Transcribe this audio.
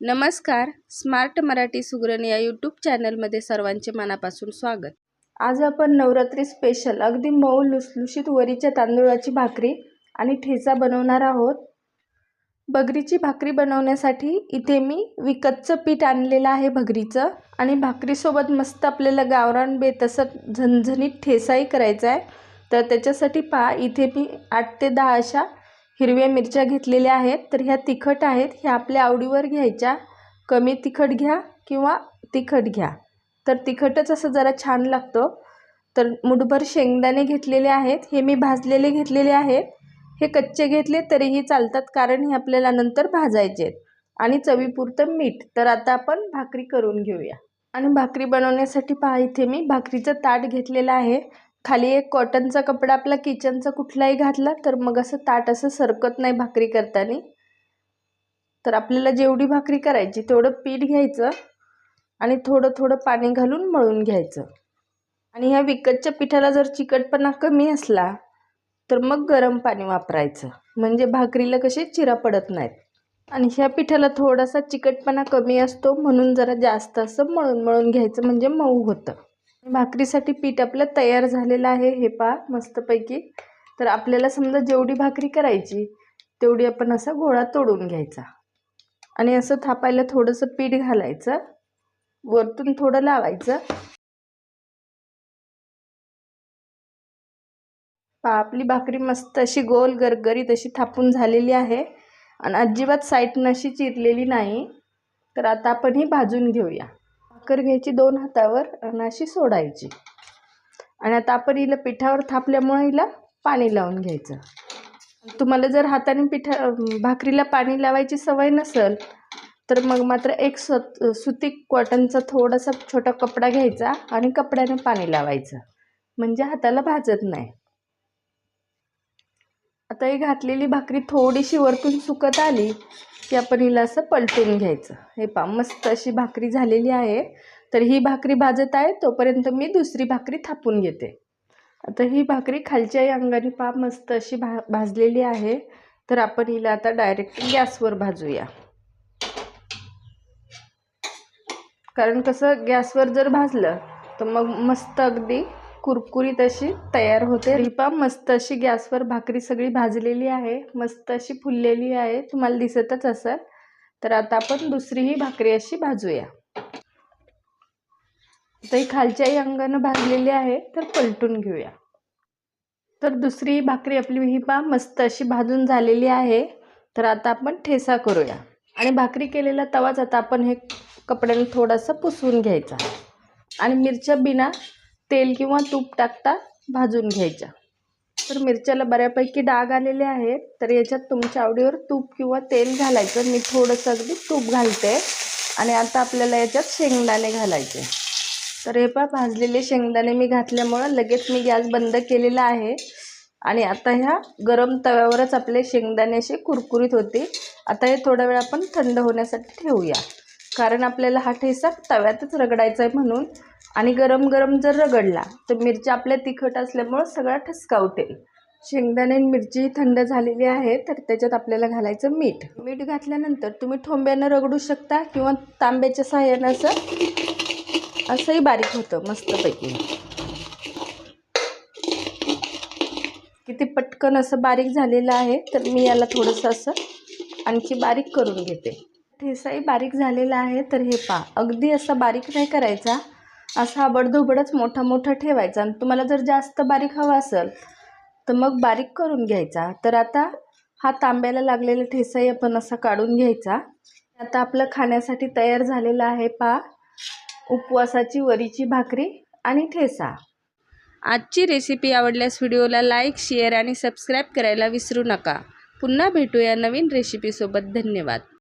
नमस्कार. स्मार्ट मराठी सुगरण या यूट्यूब चॅनलमध्ये सर्वांचे मनापासून स्वागत. आज आपण नवरात्री स्पेशल अगदी मऊ लुसलुशीत वरीच्या तांदूळाची भाकरी आणि ठेचा बनवणार आहोत. भगरीची भाकरी बनवण्यासाठी इथे मी विकतचं पीठ आणलेलं आहे भगरीचं आणि भाकरीसोबत मस्त आपल्याला गावरान बे तसं झणझणीत ठेचाही करायचा आहे. तर त्याच्यासाठी पहा इथे मी आठ ते दहा अशा हिरव्या मिरच्या घेतलेल्या आहेत. तर ह्या तिखट आहेत. ह्या आपल्या आवडीवर घ्यायच्या. कमी तिखट घ्या किंवा तिखट घ्या. तर तिखटच असं जरा छान लागतं. तर मुठभर शेंगदाणे घेतलेले आहेत. हे मी भाजलेले घेतलेले आहेत. हे कच्चे घेतले तरीही चालतात कारण हे आपल्याला नंतर भाजायचे आहेत. आणि चवीपुरतं मीठ. तर आता आपण भाकरी करून घेऊया. आणि भाकरी बनवण्यासाठी पहा इथे मी भाकरीचं ताट घेतलेलं आहे. खाली एक कॉटनचा कपडा आपला किचनचा कुठलाही घातला तर मग असं ताट असं सरकत नाही भाकरी करताना. तर आपल्याला जेवढी भाकरी करायची तेवढं पीठ घ्यायचं आणि थोडं थोडं पाणी घालून मळून घ्यायचं. आणि ह्या विकतच्या पिठाला जर चिकटपणा कमी असला तर मग गरम पाणी वापरायचं. म्हणजे भाकरीला कसे चिरा पडत नाहीत. आणि ह्या पिठाला थोडासा चिकटपणा कमी असतो म्हणून जरा जास्त असं मळून मळून घ्यायचं म्हणजे मऊ होतं. भाकरीसाठी पीठ आपलं तयार झालेलं आहे. हे पहा मस्तपैकी. तर आपल्याला समजा जेवढी भाकरी करायची तेवढी आपण असा गोळा तोडून घ्यायचा. आणि असं थापायला थोडंसं पीठ घालायचं. वरतून थोडं लावायचं. पहा आपली भाकरी मस्त अशी गोल गरगरीत अशी थापून झालेली आहे. आणि अजिबात साईटनं अशी चिरलेली नाही. तर आता आपण ही भाजून घेऊया. भाकर घ्यायची दोन हातावर आणि अशी सोडायची. आणि आता आपण हिला पिठावर थापल्यामुळे हिला पाणी लावून घ्यायचं. तुम्हाला जर हाताने पिठा भाकरीला पाणी लावायची सवय नसेल तर मग मात्र एक स्वत सुती कॉटनचा थोडासा छोटा कपडा घ्यायचा आणि कपड्याने पाणी लावायचं. म्हणजे हाताला भाजत नाही. आता ही घातलेली भाकरी थोडीशी वरतून सुकत आली की आपण हिला असं पलटून घ्यायचं. हे पा मस्त अशी भाकरी झालेली आहे. तर ही भाकरी भाजत आहे तोपर्यंत मी दुसरी भाकरी थापून घेते. आता ही भाकरी खालच्याही अंगाने पा मस्त अशी भा भाजलेली आहे. तर आपण हिला आता डायरेक्ट गॅसवर भाजूया. कारण कसं गॅसवर जर भाजलं तर मग मस्त अगदी कुरकुरीत अशी तयार होते. रिपा मस्त अशी गॅसवर भाकरी सगळी भाजलेली आहे. मस्त अशी फुललेली आहे. तुम्हाला दिसतच असेल. तर आता आपण दुसरीही भाकरी अशी भाजूया. तर ही खालच्याही अंगानं भाजलेली आहे. तर पलटून घेऊया. तर दुसरी भाकरी आपली ही पा मस्त अशी भाजून झालेली आहे. तर आता आपण ठेसा करूया. आणि भाकरी केलेला तवाच आता आपण हे कपड्याने थोडासा पुसवून घ्यायचा. आणि मिरच्या बिना तेल किंवा तूप टाकता भाजून घ्यायच्या. तर मिरच्याला बऱ्यापैकी डाग आलेले आहेत. तर याच्यात तुमच्या आवडीवर तूप किंवा तेल घालायचं. मी थोडंसं अगदी तूप घालते. आणि आता आपल्याला याच्यात शेंगदाणे घालायचे. तर हे पहा भाजलेले शेंगदाणे मी घातल्यामुळं लगेच मी गॅस बंद केलेला आहे. आणि आता ह्या गरम तव्यावरच आपले शेंगदाणे असे कुरकुरीत होते आता हे थोडा वेळ आपण थंड होण्यासाठी ठेवूया. कारण आपल्याला हा ठेसा तव्यातच रगडायचा आहे म्हणून आणि गरम गरम जर रगडला तर मिरच्या आपल्या तिखट असल्यामुळं सगळा ठसका उठेल. शेंगदाणे मिरची थंड झालेली आहे तर त्याच्यात आपल्याला घालायचं मीठ. मीठ घातल्यानंतर तुम्ही ठोंब्यानं रगडू शकता किंवा तांब्याच्या सहाय्यानं असं असंही बारीक होतं मस्तपैकी. किती पटकन असं बारीक झालेलं आहे तर मी याला थोडंसं असं आणखी बारीक करून घेते. ठेसाही बारीक झालेला आहे तर हे पा अगदी असा बारीक नाही करायचा. असा आबडधोबडच मोठा मोठा ठेवायचा. आणि तुम्हाला जर जास्त बारीक हवा असेल तर मग बारीक करून घ्यायचा. तर आता हा तांब्याला लागलेला ठेसाही आपण असा काढून घ्यायचा. आता आपलं खाण्यासाठी तयार झालेलं आहे पा उपवासाची वरीची भाकरी आणि ठेसा. आजची रेसिपी आवडल्यास व्हिडिओला लाईक शेअर आणि सबस्क्राईब करायला विसरू नका. पुन्हा भेटूया नवीन रेसिपीसोबत धन्यवाद.